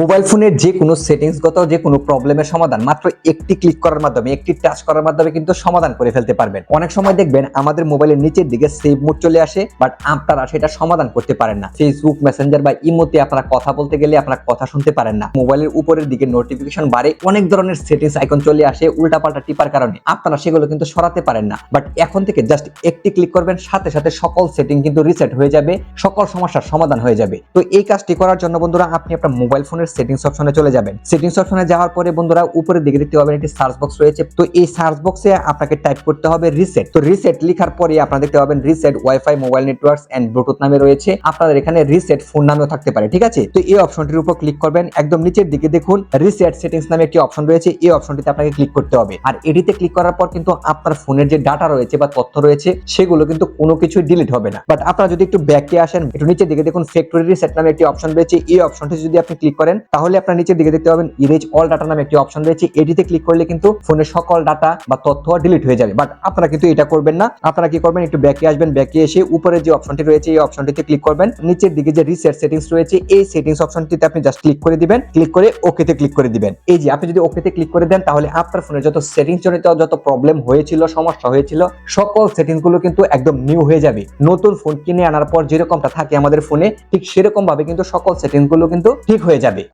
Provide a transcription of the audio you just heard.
Mobile ফোনের যে কোনো সেটিংসগত যে কোনো প্রবলেমের সমাধান মাত্র একটি ক্লিক করার মাধ্যমে, একটি টাচ করার মাধ্যমে কিন্তু সমাধান করে ফেলতে পারবেন। অনেক সময় দেখবেন আমাদের মোবাইলের নিচের দিকে সেভ মোড চলে আসে বাট আপনারা সেটা সমাধান করতে পারেন না। ফেসবুক মেসেঞ্জার বা ইমোতে আপনারা কথা বলতে গেলে আপনারা কথা শুনতে পারেন না। মোবাইলের উপরের দিকে নোটিফিকেশন বাড়ে, অনেক ধরনের সেটিংস আইকন চলে আসে, উল্টাপাল্টা টিপার কারণে। আপনারা সেগুলো কিন্তু সরাতে পারেন না। বাট এখন থেকে জাস্ট একটি ক্লিক করবেন, সাথে সাথে সকল সেটিং কিন্তু রিসেট হয়ে যাবে, সকল সমস্যার সমাধান হয়ে যাবে। তো এই কাজটি করার জন্য বন্ধুরা, আপনি আপনার মোবাইল ফোনের সেটিংস অপশনে চলে যাবেন। সেটিংস অপশনে যাওয়ার পরে বন্ধুরা উপরের দিকে দেখতে পাবেন একটি সার্চ বক্স রয়েছে। তো এই সার্চ বক্সে আপনাকে টাইপ করতে হবে রিসেট তো রিসেট লেখার পরে আপনারা দেখতে পাবেন reset wifi mobile networks and Bluetooth নামে রয়েছে। আপনাদের এখানে রিসেট ফোন নামেও থাকতে পারে, ঠিক আছে? তো এই অপশনটির উপর ক্লিক করবেন। একদম নিচের দিকে দেখুন রিসেট সেটিংস নামে একটি অপশন রয়েছে। এই অপশনটিতে আপনাকে ক্লিক করতে হবে। আর এটিতে ক্লিক করার পর কিন্তু আপনার ফোনের যে ডাটা রয়েছে বা তথ্য রয়েছে, সেগুলো কিন্তু কোনো কিছুই ডিলিট হবে না। বাট আপনারা যদি একটু ব্যাকে আসেন, একটু নিচের দিকে দেখুন ফ্যাক্টরি রিসেট নামে একটি অপশন রয়েছে। এই অপশনটি যদি আপনি ক্লিক করেন তাহলে আপনার নিচের দিকে দেখতে পাবেন ইরেজ অল ডাটা নামে একটি অপশন রয়েছে। এটিতে ক্লিক করলে কিন্তু ফোনের সকল ডাটা বা তথ্য ডিলিট হয়ে যাবে। বাট আপনারা কিন্তু এটা করবেন না। আপনারা কি করবেন? একটু ব্যাকে আসবেন। ব্যাকে এসে উপরে যে অপশনটি রয়েছে, এই অপশনটিতে ক্লিক করবেন। নিচের দিকে যে রিসেট সেটিংস রয়েছে, এই সেটিংস অপশনটিতে আপনি জাস্ট ক্লিক করে দিবেন। ক্লিক করে ওকেতে ক্লিক করে দিবেন। এই যে আপনি যদি ওকেতে ক্লিক করে দেন, তাহলে আপনার ফোনে যত সেটিংস জনিত যত প্রবলেম হয়েছিল, সমস্যা হয়েছিল, সকল সেটিংসগুলো কিন্তু একদম নিউ হয়ে যাবে। নতুন ফোন কিনে আনার পর যেরকমটা থাকে আমাদের ফোনে ঠিক সেরকম ভাবে কিন্তু সকল সেটিংসগুলো কিন্তু ঠিক হয়ে যাবে।